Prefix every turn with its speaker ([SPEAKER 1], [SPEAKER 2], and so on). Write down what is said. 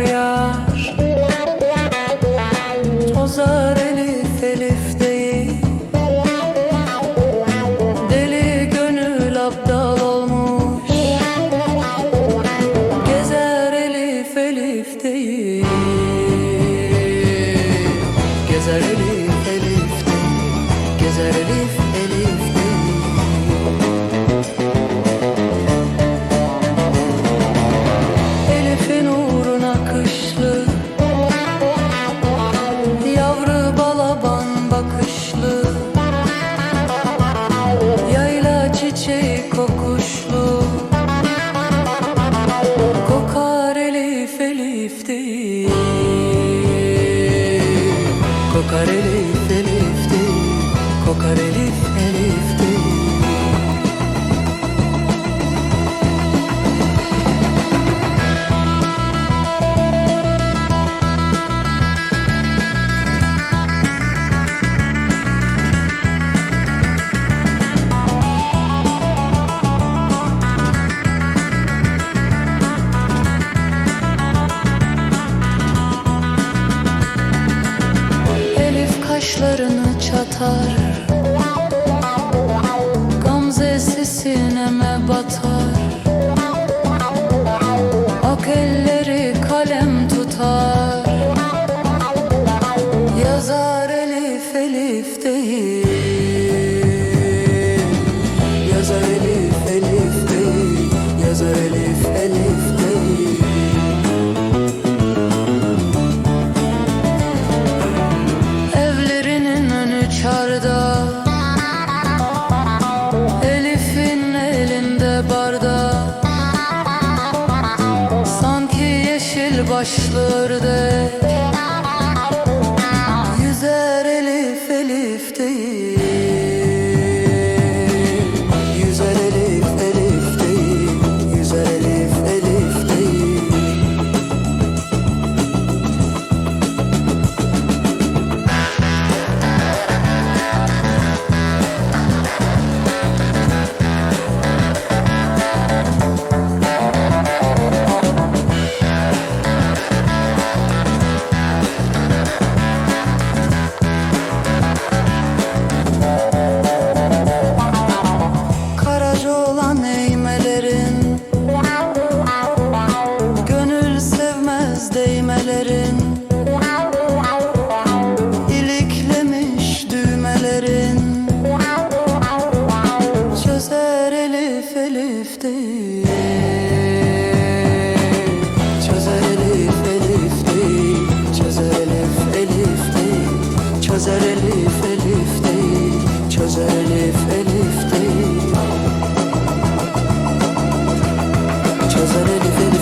[SPEAKER 1] yağar yağar Tozar elif elif değil. Deli gönül aptal olmuş. Gezer elif elif değil. Gezer elif elif değil. Gezer elif elif değil Kokar elif elif değil Kokar elif Elif kaşlarını çatar çarda Elif'in elinde barda. Sanki yeşil başlırdı Yüzer Elif Elif değil olan eğmelerin. Gönül sevmez değmelerin. İliklemiş düğmelerin. Çözer elif elif değil. Çözer elif elif değil. Çözer elif elif değil. Çözer elif elif değil. Çözer elif elif değil Çözen Elif'in